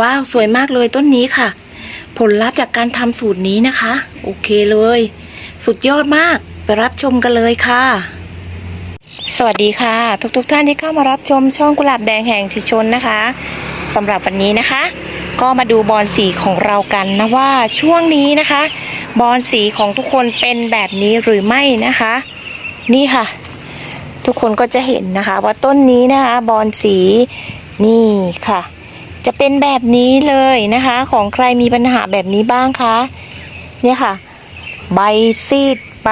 ว้าวสวยมากเลยต้นนี้ค่ะ ผลลัพธ์จากการทำสูตรนี้นะคะ โอเคเลย สุดยอดมากไปรับชมกันเลยค่ะ สวัสดีค่ะ ทุกๆทท่านที่เข้ามารับชมช่องกุหลาบแดงแห่งสิชนนะคะสำหรับวันนี้นะคะ ก็มาดูบอลสีของเรากันนะว่าช่วงนี้นะคะ บอลสีของทุกคนเป็นแบบนี้หรือไม่นะคะ นี่ค่ะ ทุกคนก็จะเห็นนะคะ ว่าต้นนี้นะคะ บอลสีนี่ค่ะ จะเป็นแบบนี้เลยนะคะ ของใครมีปัญหาแบบนี้บ้างคะเนี่ยค่ะ ใบซีดใบ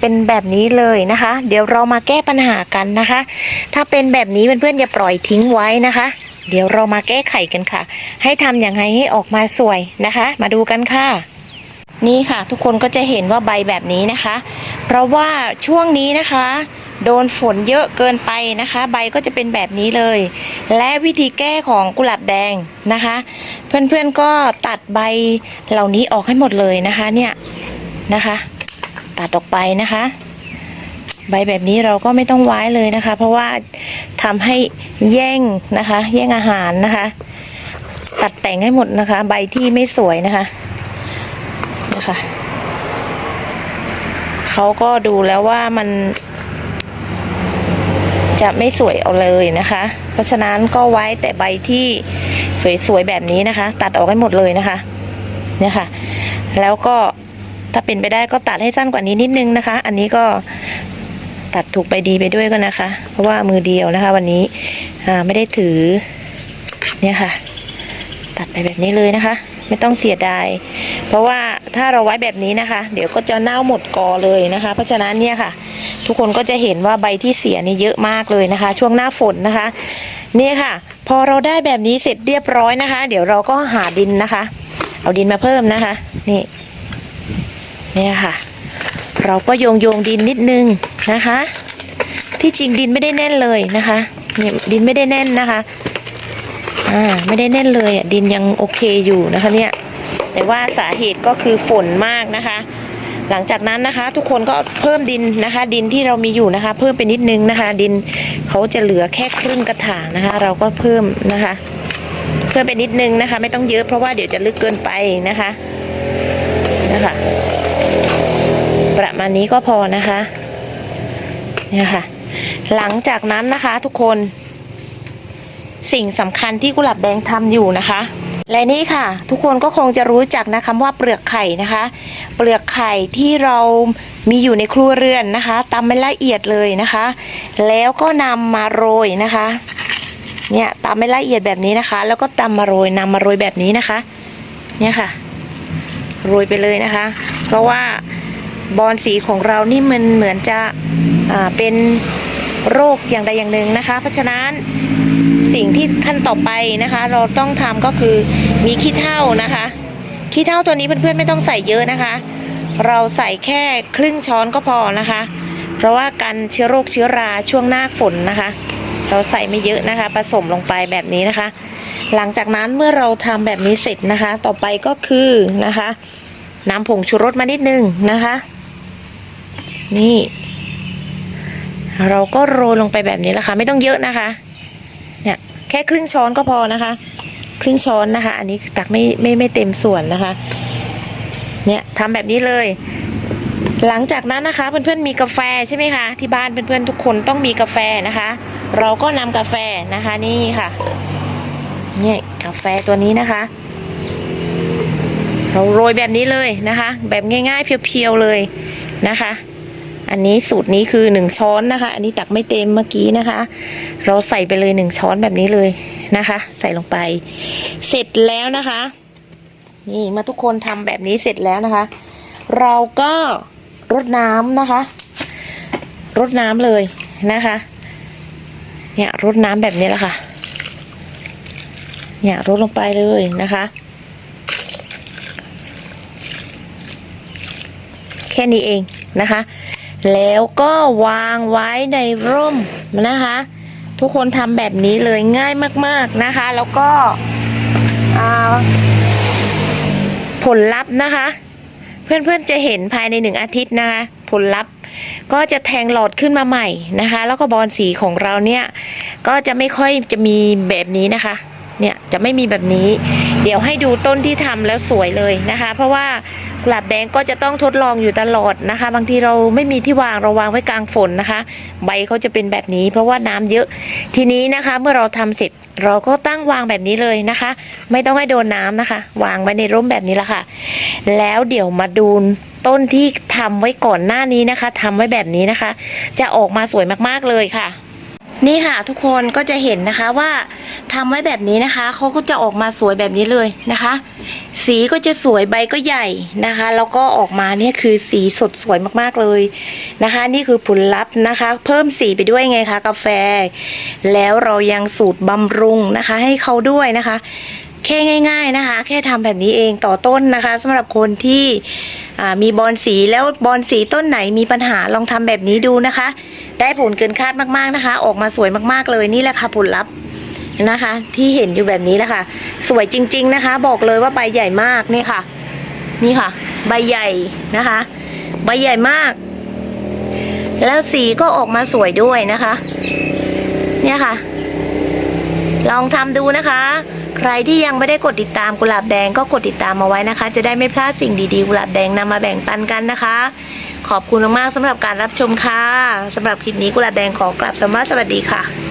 เป็นแบบนี้เลยนะคะ เดี๋ยวเรามาแก้ปัญหากันนะคะ ถ้าเป็นแบบนี้เพื่อนๆอย่าปล่อยทิ้งไว้นะคะ เดี๋ยวเรามาแก้ไขกันค่ะ ให้ทำอย่างไรให้ออกมาสวยนะคะ มาดูกันค่ะนี่ค่ะ ทุกคนก็จะเห็นว่าใบแบบนี้นะคะ เพราะว่าช่วงนี้นะคะ โดนฝนเยอะเกินไปนะคะ ใบก็จะเป็นแบบนี้เลย และวิธีแก้ของกุหลาบแดงนะคะ เพื่อนๆก็ตัดใบเหล่านี้ออกให้หมดเลยนะคะเนี่ยนะคะ ตัดออกไปนะคะ ใบแบบนี้เราก็ไม่ต้องไว้เลยนะคะ เพราะว่าทำให้แย่งนะคะ แย่งอาหารนะคะ ตัดแต่งให้หมดนะคะ ใบที่ไม่สวยนะคะนะคะเขาก็ดูแล้วว่ามัน จะไม่สวยเอาเลยนะคะ เพราะฉะนั้นก็ไว้แต่ใบที่สวยๆแบบนี้นะคะ ตัดออกให้หมดเลยนะคะเนี่ยค่ะ แล้วก็ถ้าเป็นไปได้ก็ตัดให้สั้นกว่านี้นิดนึงนะคะ อันนี้ก็ตัดถูกไปดีไปด้วยก็นะคะ เพราะว่ามือเดียวนะคะ วันนี้อ่าไม่ได้ถือเนี่ยค่ะ ตัดไปแบบนี้เลยนะคะ ไม่ต้องเสียดาย เพราะว่าถ้าเราไว้แบบนี้นะคะ เดี๋ยวก็จะเน่าหมดกอเลยนะคะ เพราะฉะนั้นเนี่ยค่ะ ทุกคนก็จะเห็นว่าใบที่เสียนี่เยอะมากเลยนะคะ ช่วงหน้าฝนนะคะเนี่ยค่ะ พอเราได้แบบนี้เสร็จเรียบร้อยนะคะ เดี๋ยวเราก็หาดินนะคะ เอาดินมาเพิ่มนะคะ นี่เนี่ยค่ะ เราก็โยงโยงดินนิดนึงนะคะ ที่จริงดินไม่ได้แน่นเลยนะคะเนี่ยดินไม่ได้แน่นนะคะอ่าไม่ได้แน่นเลยอะดินยังโอเคอยู่นะคะเนี่ยแต่ว่าสาเหตุก็คือฝนมากนะคะ หลังจากนั้นนะคะ ทุกคนก็เพิ่มดินนะคะ ดินที่เรามีอยู่นะคะ เพิ่มไปนิดนึงนะคะ ดินเขาจะเหลือแค่ครึ่งกระถางนะคะ เราก็เพิ่มนะคะ เพิ่มไปนิดนึงนะคะ ไม่ต้องเยอะเพราะว่าเดี๋ยวจะลึกเกินไปนะคะนะคะ ประมาณนี้ก็พอนะคะเนี่ยค่ะ หลังจากนั้นนะคะทุกคน สิ่งสำคัญที่กุหลาบแดงทำอยู่นะคะ และนี่ค่ะ ทุกคนก็คงจะรู้จักนะคำว่าเปลือกไข่นะคะ เปลือกไข่ที่เรามีอยู่ในครัวเรือนนะคะตำไม่ละเอียดเลยนะคะ แล้วก็นำมาโรยนะคะเนี่ยตำไม่ละเอียดแบบนี้นะคะ แล้วก็ตำมาโรยนำมาโรยแบบนี้นะคะ เนี่ยค่ะ โรยไปเลยนะคะ เพราะว่าบอลสีของเรานี่มันเหมือนจะอ่าเป็นโรคอย่างใดอย่างหนึ่งนะคะ เพราะฉะนั้น สิ่งที่ขั้นต่อไปนะคะ เราต้องทำก็คือมีขี้เถ้านะคะขี้เถ้าตัวนี้เพื่อนๆไม่ต้องใส่เยอะนะคะ เราใส่แค่ครึ่งช้อนก็พอนะคะ เพราะว่ากันเชื้อโรคเชื้อราช่วงหน้าฝนนะคะ เราใส่ไม่เยอะนะคะ ผสมลงไปแบบนี้นะคะ หลังจากนั้นเมื่อเราทำแบบนี้เสร็จนะคะ ต่อไปก็คือนะคะ น้ำผงชูรสมานิดนึงนะคะ นี่เราก็โรยลงไปแบบนี้แหละค่ะไม่ต้องเยอะนะคะ แค่ครึ่งช้อนก็พอนะคะ ครึ่งช้อนนะคะ อันนี้ตักไม่ไม่ไม่เต็มส่วนนะคะ เนี่ยทำแบบนี้เลย หลังจากนั้นนะคะ เพื่อนๆมีกาแฟใช่ไหมคะที่บ้านเพื่อนๆทุกคนต้องมีกาแฟนะคะ เราก็นำกาแฟนะคะนี่ค่ะเนี่ยกาแฟตัวนี้นะคะ เราโรยแบบนี้เลยนะคะ แบบง่ายๆเพียวๆเลยนะคะ อันนี้สูตรนี้คือหนึ่งช้อนนะคะ อันนี้ตักไม่เต็มเมื่อกี้นะคะ เราใส่ไปเลยหนึ่งช้อนแบบนี้เลยนะคะ ใส่ลงไป เสร็จแล้วนะคะ นี่มื่อทุกคนทำแบบนี้เสร็จแล้วนะคะ เราก็รดน้ำนะคะรดน้ำเลยนะคะ เนี่ยรดน้ำแบบนี้แหละค่ะ เนี่ยรดลงไปเลยนะคะ แค่นี้เองนะคะ แล้วก็วางไว้ในร่มนะคะ ทุกคนทำแบบนี้เลยง่ายมากๆนะคะ แล้วก็อ่าผลลัพธ์นะคะ เพื่อนๆจะเห็นภายในหนึ่งอาทิตย์นะคะ ผลลัพธ์ก็จะแทงหลอดขึ้นมาใหม่นะคะ แล้วก็บอลสีของเราเนี่ย ก็จะไม่ค่อยจะมีแบบนี้นะคะ เนี่ยจะไม่มีแบบนี้ เดี๋ยวให้ดูต้นที่ทำแล้วสวยเลยนะคะ เพราะว่ากลาบแดงก็จะต้องทดลองอยู่ตลอดนะคะ บางทีเราไม่มีที่วางเราวางไว้กลางฝนนะคะ ใบเขาจะเป็นแบบนี้ เพราะว่าน้ำเยอะ ทีนี้นะคะเมื่อเราทำเสร็จเราก็ตั้งวางแบบนี้เลยนะคะ ไม่ต้องให้โดนน้ำนะคะ วางไว้ในร่มแบบนี้ละค่ะ แล้วเดี๋ยวมาดูต้นที่ทำไว้ก่อนหน้านี้นะคะทำไว้แบบนี้นะคะ จะออกมาสวยมากๆเลยค่ะ นี่ค่ะทุกคนก็จะเห็นนะคะว่าทำไว้แบบนี้นะคะเขาก็จะออกมาสวยแบบนี้เลยนะคะ สีก็จะสวยใบก็ใหญ่นะคะ แล้วก็ออกมาเนี่ยคือสีสดสวยมากๆเลยนะคะ นี่คือผลลัพธ์นะคะ เพิ่มสีไปด้วยไงคะกาแฟ แล้วเรายังสูตรบำรุงนะคะ ให้เขาด้วยนะคะ แค่ง่าย ๆนะคะ แค่ทำแบบนี้เองต่อต้นนะคะสำหรับคนที่มีบอลสีแล้วบอลสีต้นไหนมีปัญหาลองทำแบบนี้ดูนะคะ ได้ผลเกินคาดมากๆนะคะ ออกมาสวยมากๆเลยนี่แหละค่ะผลลัพธ์นะคะ ที่เห็นอยู่แบบนี้แหละค่ะ สวยจริง ๆนะคะ บอกเลยว่าใบใหญ่มากนี่ค่ะ นี่ค่ะ ใบใหญ่นะคะ ใบใหญ่มาก แล้วสีก็ออกมาสวยด้วยนะคะ เนี่ยค่ะ ลองทำดูนะคะ ใครที่ยังไม่ได้กดติดตามกุหลาบแดงก็กดติดตามมาไว้นะคะ จะได้ไม่พลาดสิ่งดีๆกุหลาบแดงนำมาแบ่งปันกันนะคะ ขอบคุณมากๆสำหรับการรับชมค่ะสำหรับคลิปนี้กุหลาบแดงขอกลับสวัสดีค่ะ